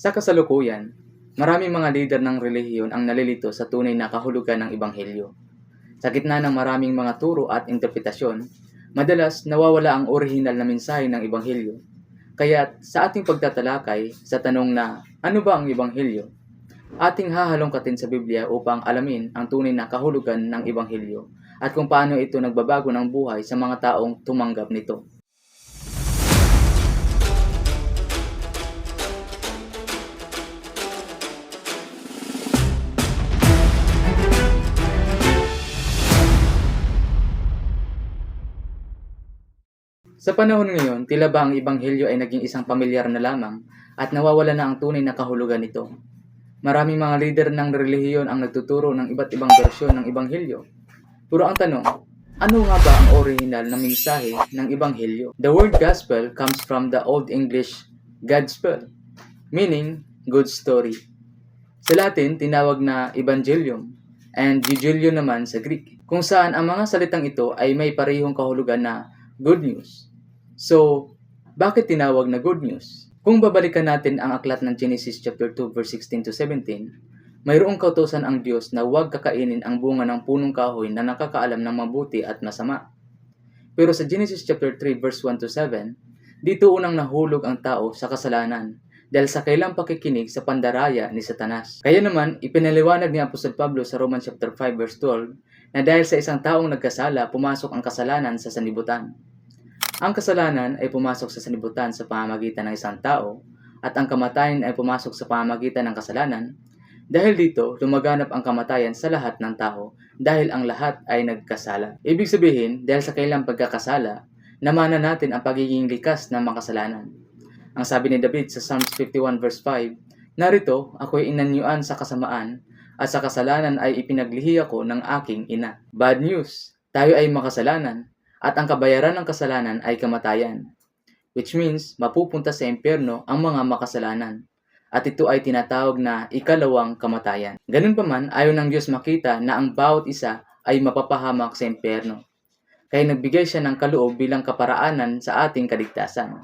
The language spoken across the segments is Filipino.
Sa kasalukuyan, maraming mga lider ng relihiyon ang nalilito sa tunay na kahulugan ng Ebanghelyo. Sa gitna ng maraming mga turo at interpretasyon, madalas nawawala ang orihinal na mensahe ng Ebanghelyo. Kaya sa ating pagtatalakay sa tanong na ano ba ang Ebanghelyo, ating hahalongkatin sa Biblia upang alamin ang tunay na kahulugan ng Ebanghelyo at kung paano ito nagbabago ng buhay sa mga taong tumanggap nito. Sa panahon ngayon, tila ba ang Ebanghelyo ay naging isang pamilyar na lamang at nawawala na ang tunay na kahulugan nito. Maraming mga lider ng relihiyon ang nagtuturo ng iba't ibang bersyon ng Ebanghelyo. Pero ang tanong, ano nga ba ang orihinal na mensahe ng Ebanghelyo? The word gospel comes from the Old English Godspell, meaning good story. Sa Latin, tinawag na Evangelium and Evangelion naman sa Greek, kung saan ang mga salitang ito ay may parehong kahulugan na good news. So, bakit tinawag na good news? Kung babalikan natin ang aklat ng Genesis chapter 2 verse 16 to 17, mayroong kautosan ang Diyos na huwag kakainin ang bunga ng punong kahoy na nakakaalam ng mabuti at masama. Pero sa Genesis chapter 3 verse 1 to 7, dito unang nahulog ang tao sa kasalanan dahil sa kailang pakikinig sa pandaraya ni Satanas. Kaya naman, ipinaliwanag ni Apostol Pablo sa Romans chapter 5 verse 12 na dahil sa isang taong nagkasala, pumasok ang kasalanan sa sanlibutan. Ang kasalanan ay pumasok sa sanlibutan sa pamamagitan ng isang tao at ang kamatayan ay pumasok sa pamamagitan ng kasalanan. Dahil dito, lumaganap ang kamatayan sa lahat ng tao dahil ang lahat ay nagkasala. Ibig sabihin, dahil sa kailang pagkakasala, namana natin ang pagiging likas ng makasalanan. Ang sabi ni David sa Psalms 51 verse 5, Narito, ako'y inanyuan sa kasamaan at sa kasalanan ay ipinaglihi ako ng aking ina. Bad news, tayo ay makasalanan at ang kabayaran ng kasalanan ay kamatayan. Which means, mapupunta sa impyerno ang mga makasalanan. At ito ay tinatawag na ikalawang kamatayan. Ganun pa man, ayaw ng Diyos makita na ang bawat isa ay mapapahamak sa impyerno. Kaya nagbigay siya ng kaloob bilang kaparaanan sa ating kaligtasan.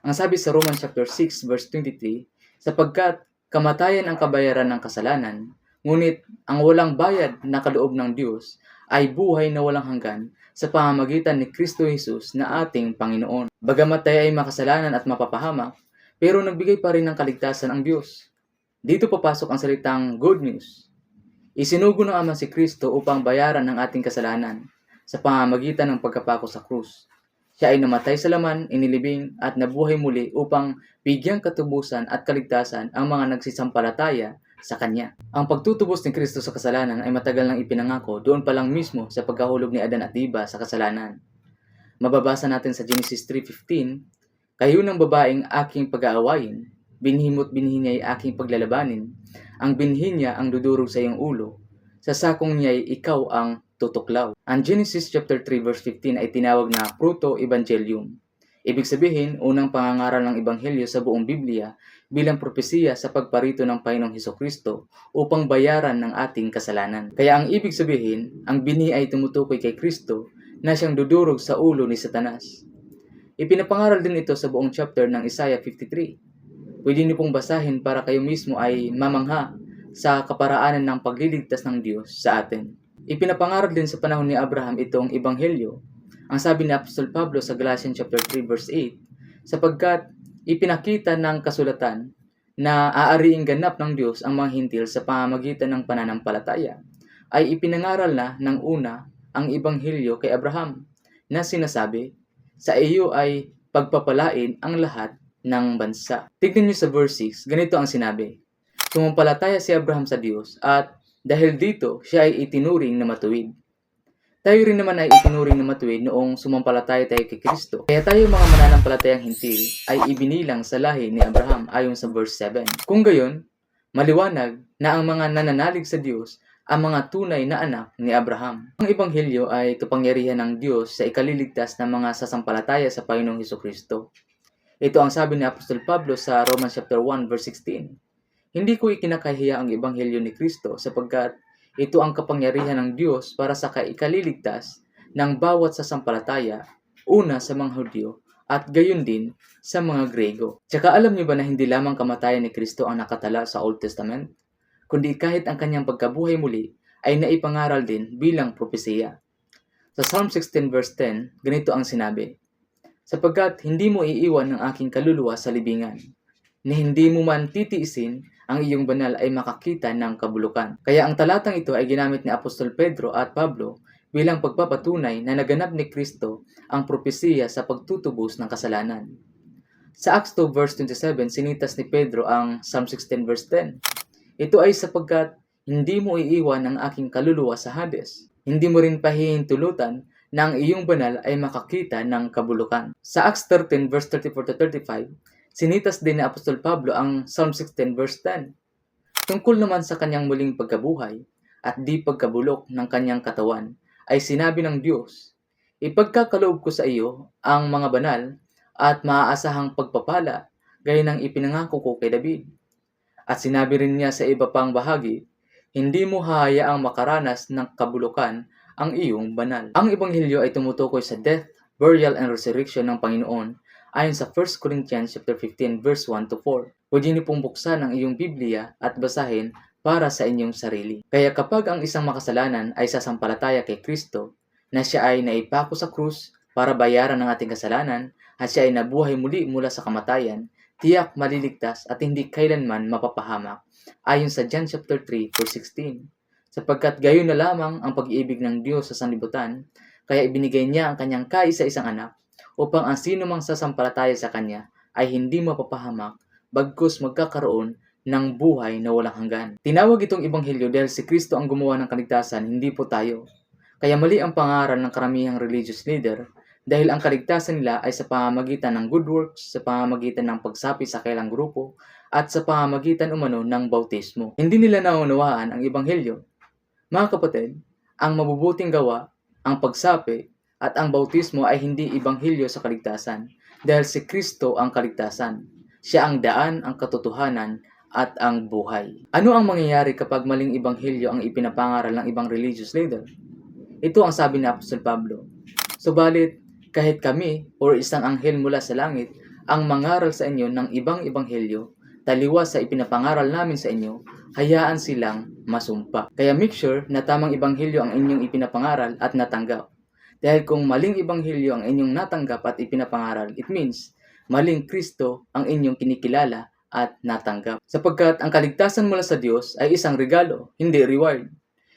Ang sabi sa Romans chapter 6 verse 23, sapagkat kamatayan ang kabayaran ng kasalanan, ngunit ang walang bayad na kaloob ng Diyos ay buhay na walang hanggan sa pamamagitan ni Kristo Jesus na ating Panginoon. Bagamat tayo ay makasalanan at mapapahamak, pero nagbigay pa rin ng kaligtasan ang Diyos. Dito papasok ang salitang good news. Isinugo ng Ama si Kristo upang bayaran ng ating kasalanan sa pamamagitan ng pagkapako sa krus. Siya ay namatay sa laman, inilibing at nabuhay muli upang bigyang katubusan at kaligtasan ang mga nagsisampalataya sa Kanya. Ang pagtutubos ni Kristo sa kasalanan ay matagal nang ipinangako doon pa lang mismo sa pagkahulog ni Adan at Eva sa kasalanan. Mababasa natin sa Genesis 3.15, Kayo ng babaeng aking pag-aawayin, binhimot binhi niya ay aking paglalabanin, ang binhi niya ang dudurog sa iyong ulo, sa sakong niya ay ikaw ang tutuklaw. Ang Genesis chapter 3 verse 15 ay tinawag na proto-evangelium. Ibig sabihin, unang pangangaral ng ebanghelyo sa buong Biblia bilang propesiya sa pagparito ng Panginoong Heso Kristo upang bayaran ng ating kasalanan. Kaya ang ibig sabihin, ang bini ay tumutukoy kay Kristo na siyang dudurog sa ulo ni Satanas. Ipinapangaral din ito sa buong chapter ng Isaiah 53. Pwede niyo pong basahin para kayo mismo ay mamangha sa kaparaanan ng pagliligtas ng Diyos sa atin. Ipinapangaral din sa panahon ni Abraham itong ebanghelyo. Ang sabi ni Apostol Pablo sa Galatians chapter 3 verse 8, sapagkat ipinakita ng kasulatan na aariing ganap ng Diyos ang mga hintil sa pamamagitan ng pananampalataya, ay ipinangaral na ng una ang ebanghelyo kay Abraham na sinasabi, sa iyo ay pagpapalain ang lahat ng bansa. Tignan niyo sa verse 6, ganito ang sinabi, Sumampalataya si Abraham sa Diyos at dahil dito, siya ay itinuring na matuwid. Tayo rin naman ay itinuring na matuwid noong sumampalataya tayo kay Kristo. Kaya tayo mga mananampalatayang hintil ay ibinilang sa lahi ni Abraham ayon sa verse 7. Kung gayon, maliwanag na ang mga nananalig sa Diyos ang mga tunay na anak ni Abraham. Ang Ebanghelyo ay kapangyarihan ng Diyos sa ikaliligtas ng mga sasampalataya sa Panginoong Heso Kristo. Ito ang sabi ni Apostol Pablo sa Romans chapter 1 verse 16. Hindi ko ikinakahiya ang ebanghelyo ni Kristo sapagkat ito ang kapangyarihan ng Diyos para sa kaikaliligtas ng bawat sasampalataya, una sa mga Hudyo at gayon din sa mga Grego. Tsaka alam niyo ba na hindi lamang kamatayan ni Kristo ang nakatala sa Old Testament, kundi kahit ang kanyang pagkabuhay muli ay naipangaral din bilang propesiya. Sa Psalm 16 verse 10, ganito ang sinabi, Sapagkat hindi mo iiwan ang aking kaluluwa sa libingan, ni hindi mo man titiisin ang iyong banal ay makakita ng kabulukan. Kaya ang talatang ito ay ginamit ni Apostol Pedro at Pablo bilang pagpapatunay na naganap ni Kristo ang propesiya sa pagtutubos ng kasalanan. Sa Acts 2 verse 27, sinitas ni Pedro ang Psalm 16 verse 10. Ito ay sapagkat hindi mo iiwan ang aking kaluluwa sa Hades. Hindi mo rin pahihintulutan na ang iyong banal ay makakita ng kabulukan. Sa Acts 13 verse 34 to 35, sinitas din ni Apostol Pablo ang Psalm 16 verse 10. Tungkol naman sa kanyang muling pagkabuhay at di pagkabulok ng kanyang katawan, ay sinabi ng Diyos, Ipagkakaloob ko sa iyo ang mga banal at maaasahang pagpapala gaya ng ipinangako ko kay David. At sinabi rin niya sa iba pang bahagi, hindi mo hahayaang makaranas ng kabulukan ang iyong banal. Ang Ebanghelyo ay tumutukoy sa death, burial, and resurrection ng Panginoon ayon sa 1 Corinthians chapter 15 verse 1 to 4. Pwede niyo pong buksan ang iyong Biblia at basahin para sa inyong sarili. Kaya kapag ang isang makasalanan ay sasampalataya kay Kristo, na siya ay naipako sa krus para bayaran ng ating kasalanan at siya ay nabuhay muli mula sa kamatayan, tiyak maliligtas at hindi kailanman mapapahamak ayon sa John chapter 3 verse 16. Sapagkat gayon na lamang ang pag-ibig ng Diyos sa sanlibutan, kaya ibinigay niya ang kanyang kaisa-isang anak upang ang sino mang sasampalataya sa kanya ay hindi mapapahamak bagkus magkakaroon ng buhay na walang hanggan. Tinawag itong ebanghelyo dahil si Kristo ang gumawa ng kaligtasan, hindi po tayo. Kaya mali ang pangaral ng karamihang religious leader dahil ang kaligtasan nila ay sa pamamagitan ng good works, sa pamamagitan ng pagsapi sa kailang grupo, at sa pamamagitan umano ng bautismo. Hindi nila naunawaan ang ebanghelyo. Mga kapatid, ang mabubuting gawa, ang pagsapi, at ang bautismo ay hindi ebanghelyo sa kaligtasan dahil si Kristo ang kaligtasan. Siya ang daan, ang katotohanan, at ang buhay. Ano ang mangyayari kapag maling ebanghelyo ang ipinapangaral ng ibang religious leader? Ito ang sabi ni Apostol Pablo. Subalit, kahit kami o isang anghel mula sa langit ang mangaral sa inyo ng ibang ebanghelyo, taliwas sa ipinapangaral namin sa inyo, hayaan silang masumpa. Kaya make sure na tamang ebanghelyo ang inyong ipinapangaral at natanggap. Dahil kung maling ebanghelyo ang inyong natanggap at ipinapangaral, it means maling Kristo ang inyong kinikilala at natanggap. Sapagkat ang kaligtasan mula sa Diyos ay isang regalo, hindi reward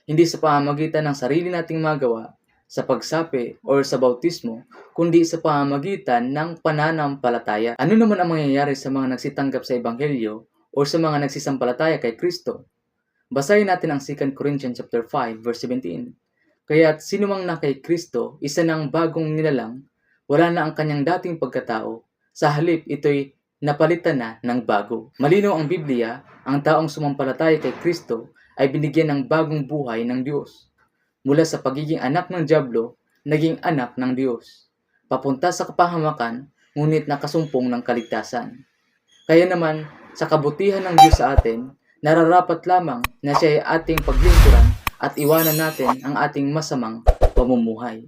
hindi sa pamamagitan ng sarili nating magawa, sa pagsapi o sa bautismo, kundi sa pamamagitan ng pananampalataya. Ano naman ang mangyayari sa mga nagsitanggap sa Ebanghelyo o sa mga nagsisampalataya kay Kristo? Basahin natin ang 2 Corinthians chapter 5 verse 17. Kaya't sino mang na kay Kristo, isa ng bagong nilalang, wala na ang kanyang dating pagkatao, sa halip ito'y napalitan na ng bago. Malinaw ang Biblia, ang taong sumampalataya kay Kristo ay binigyan ng bagong buhay ng Diyos. Mula sa pagiging anak ng Diablo, naging anak ng Diyos. Papunta sa kapahamakan, ngunit nakasumpong ng kaligtasan. Kaya naman, sa kabutihan ng Diyos sa atin, nararapat lamang na siya ay ating paglingkuran at iwanan natin ang ating masamang pamumuhay.